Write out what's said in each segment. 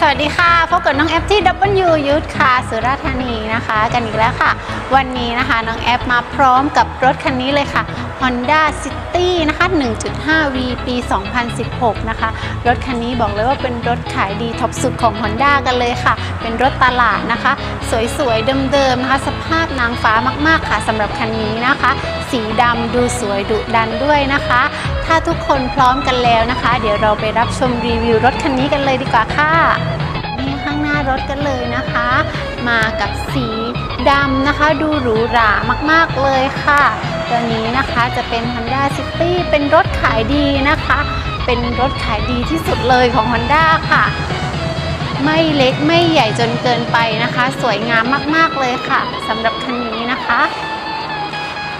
สวัสดีค่ะพบกับน้องแอฟที่ W ยุทธค่ะสุราษฎร์ธานีนะคะ กันอีกแล้วค่ะ วันนี้นะคะน้องแอฟมาพร้อมกับรถคันนี้เลยค่ะ Honda City นะคะ 1.5V ปี 2016 นะคะ รถคันนี้บอกเลยว่าเป็นรถขายดีท็อปสุดของ Honda กันเลยค่ะ เป็นรถตลาดนะคะ สวยๆ เดิมๆ นะคะ สภาพนางฟ้ามากๆ ค่ะสำหรับคันนี้นะคะ สีดำดูสวยดุดันด้วยนะคะ ถ้าทุกคนพร้อมกันแล้วนะคะ เดี๋ยวเราไปรับชมรีวิวรถคันนี้กันเลยดีกว่าค่ะนี่ข้างหน้ารถกันเลยนะคะ มากับสีดำนะคะ ดูหรูหรามากๆเลยค่ะ ตัวนี้นะคะจะเป็น Honda City เป็นรถขายดีนะคะ เป็นรถขายดีที่สุดเลยของ Honda ค่ะ ไม่เล็กไม่ใหญ่จนเกินไปนะคะ สวยงามมากๆเลยค่ะสำหรับคันนี้นะคะ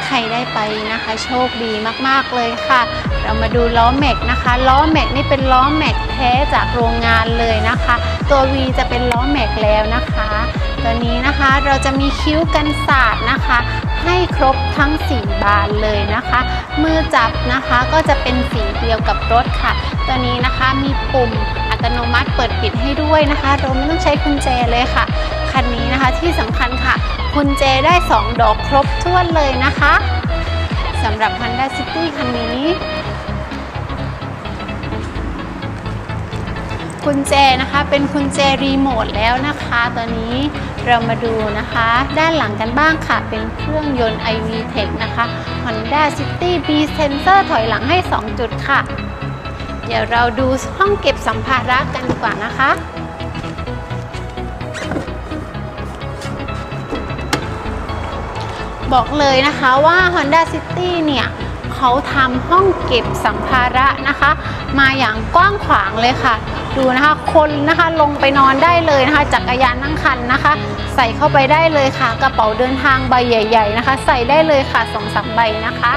ใครได้ไปนะคะ โชคดีมากๆเลยค่ะ เรามาดูล้อแม็กนะคะ ล้อแม็กนี่เป็นล้อแม็กแท้จากโรงงานเลยนะคะ ตัว V จะเป็นล้อแม็กแล้วนะคะ ตัวนี้นะคะเราจะมีคิ้วกันสาดนะคะ ให้ครบทั้ง 4 บานเลยนะคะ มือจับนะคะก็จะเป็นสีเดียวกับรถค่ะ ตัวนี้นะคะมีปุ่มอัตโนมัติเปิดปิดให้ด้วยนะคะเราไม่ต้องใช้กุญแจเลยค่ะ คันนี้นะคะที่สำคัญค่ะกุญแจได้ 2 ดอกครบถ้วนเลยนะคะสำหรับ Honda City คันนี้ กุญแจนะคะ เป็นกุญแจรีโมทแล้วนะคะ ตอนนี้เรามาดูนะคะ ด้านหลังกันบ้างค่ะ เป็นเครื่องยนต์ iV Tech นะคะ Honda City B Sensor ถอยหลังให้ 2 จุดค่ะ เดี๋ยวเราดูห้องเก็บสัมภาระกันดีกว่านะคะบอกเลยนะคะว่า Honda City เนี่ย เขาทำห้องเก็บสัมภาระนะคะ มาอย่างกว้างขวางเลยค่ะ ดูนะคะคนนะคะลงไปนอนได้เลยนะคะจักรยานนั่งคันนะคะ ใส่เข้าไปได้เลยค่ะ กระเป๋าเดินทางใบใหญ่ ๆ นะคะ ใส่ได้เลยค่ะสองสามใบนะคะ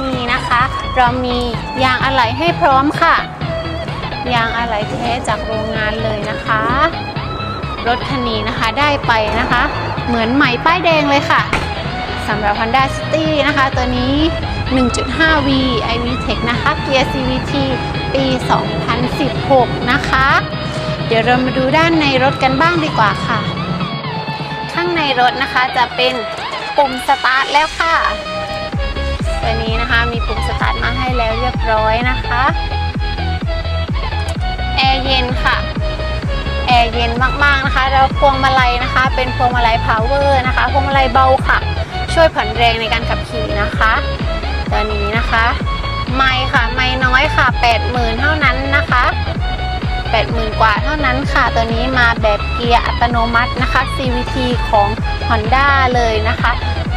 นี่นะคะ เรามียางอะไหล่ให้พร้อมค่ะ ยางอะไหล่แท้จากโรงงานเลยนะคะรถคันนี้นะคะได้ไปนะคะ เหมือนใหม่ป้ายแดงเลยค่ะ สำหรับ Honda City นะคะ ตัวนี้ 1.5V iV Tech นะคะ เกียร์ CVT ปี 2016 นะคะ เดี๋ยวเรามาดูด้านในรถกันบ้างดีกว่าค่ะ ข้างในรถนะคะจะเป็นปุ่มสตาร์ทแล้วค่ะ ตัวนี้นะคะมีปุ่มสตาร์ทมาให้แล้วเรียบร้อยนะคะแอร์เย็นค่ะแอร์เย็นมากๆนะคะ แล้วพวงมาลัยนะคะ เป็นพวงมาลัยพาวเวอร์นะคะ พวงมาลัยเบาค่ะ ช่วยผ่อนแรงในการขับขี่นะคะ ตัวนี้นะคะ ไม่ค่ะไม่น้อยค่ะ 80,000 เท่านั้นนะคะ 80,000 กว่าเท่านั้นค่ะ ตัวนี้มาแบบเกียร์อัตโนมัตินะคะ CVT ของ Honda เลยนะคะ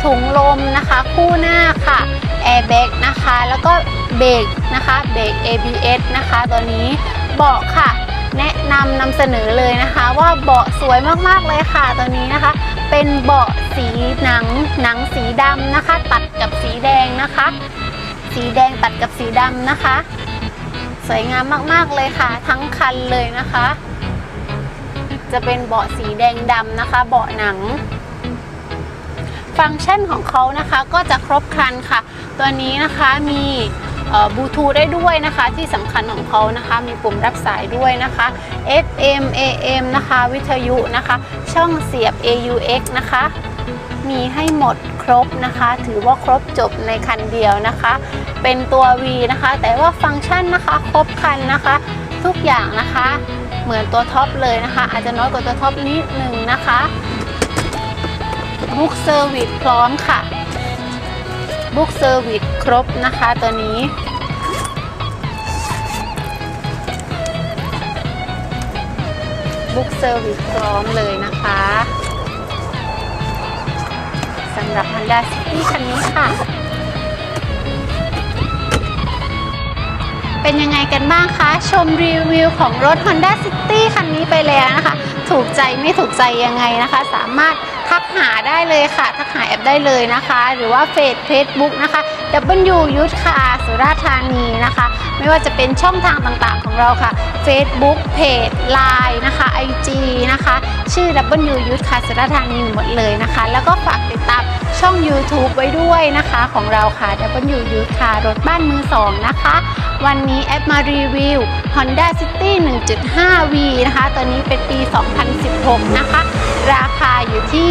ถุงลมนะคะคู่หน้าค่ะแอร์แบ็กนะคะแล้วก็เบรกนะคะเบรก ABS นะคะ ตัวนี้เบาะค่ะ แนะนำนำเสนอเลยนะคะ ว่าเบาะสวยมากๆเลยค่ะตัวนี้นะคะ เป็นเบาะสีหนังหนังสีดำนะคะ ตัดกับสีแดงนะคะ สีแดงตัดกับสีดำนะคะ สวยงามมากๆเลยค่ะ ทั้งคันเลยนะคะ จะเป็นเบาะสีแดงดำนะคะ เบาะหนัง ฟังก์ชันของเขานะคะก็จะครบครันค่ะ ตัวนี้นะคะมี บลูทูธได้ด้วยนะคะ ที่สำคัญของเขานะคะ มีปุ่มรับสายด้วยนะคะ FM AM นะคะ วิทยุนะคะ ช่องเสียบ AUX นะคะ มีให้หมดครบนะคะ ถือว่าครบจบในคันเดียวนะคะ เป็นตัว V นะคะ แต่ว่าฟังก์ชันนะคะครบคันนะคะ ทุกอย่างนะคะ เหมือนตัวท็อปเลยนะคะ อาจจะน้อยกว่าตัวท็อปนิดนึงนะคะบุ๊กเซอร์วิสพร้อมค่ะ บุ๊กเซอร์วิสครบนะคะตัวนี้บุ๊กเซอร์วิสพร้อมเลยนะคะสำหรับ Honda City คันนี้ค่ะ เป็นยังไงกันบ้างคะ ชมรีวิวของรถ Honda City คันนี้ไปแล้วนะคะ ถูกใจไม่ถูกใจยังไงนะคะ สามารถ ทักหาได้เลยค่ะ ทักหาแอปได้เลยนะคะ หรือว่าเฟซเฟซบุ๊กนะคะ W ยุทธคาสุราธานีนะคะ ไม่ว่าจะเป็นช่องทางต่างๆของเราค่ะ Facebook เพจ Line นะคะ IG นะคะ ชื่อ W Youth ค่ะสุราธานีหมดเลยนะคะ แล้วก็ฝากติดตาม ช่อง YouTube ไว้ด้วยนะคะของเราค่ะ W Youth ค่ะรถบ้านมือสองนะคะ วันนี้แอดมารีวิว Honda City 1.5V นะคะตัวนี้เป็นปี 2016 นะคะ ราคาอยู่ที่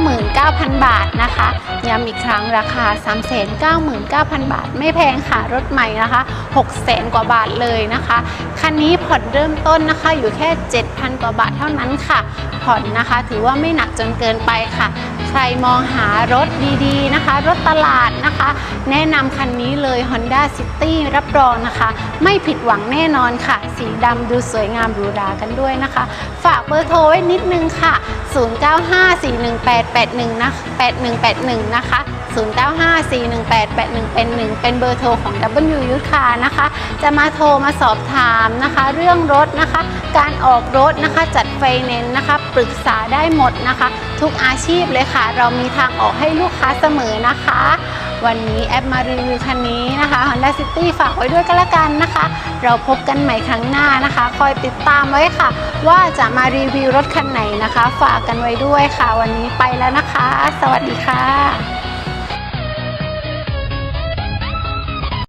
399,000 บาทนะคะย้ำอีกครั้งราคา 399,000 บาท ไม่แพงค่ะ รถใหม่นะคะ 600,000 กว่าบาทเลยนะคะ คันนี้ผ่อนเริ่มต้นนะคะอยู่แค่ 7,000 กว่าบาทเท่านั้นค่ะ ผ่อนนะคะถือว่าไม่หนักจนเกินไปค่ะ ใครมองหารถดีๆนะคะ รถตลาดนะคะ แนะนำคันนี้เลย Honda City รับรองนะคะ ไม่ผิดหวังแน่นอนค่ะ สีดำดูสวยงามหรูหรากันด้วยนะคะ ฝากเบอร์โทรไว้นิดนึงค่ะ 09541881นะ8181 นะคะ 09541881เป็นหนึ่งเป็นเบอร์โทรของ W y u t ค่ะนะคะ จะมาโทรมาสอบถามนะคะ เรื่องรถนะคะ การออกรถนะคะจัด ไฟแนนซ์นะคะ ปรึกษาได้หมดนะคะ ทุกอาชีพเลยค่ะ เรามีทางออกให้ลูกค้าเสมอนะคะ วันนี้แอปมารีวิวคันนี้นะคะ Honda City ฝากไว้ด้วยก็แล้วกันนะคะ เราพบกันใหม่ครั้งหน้านะคะ คอยติดตามไว้ค่ะ ว่าจะมารีวิวรถคันไหนนะคะ ฝากกันไว้ด้วยค่ะ วันนี้ไปแล้วนะคะ สวัสดีค่ะ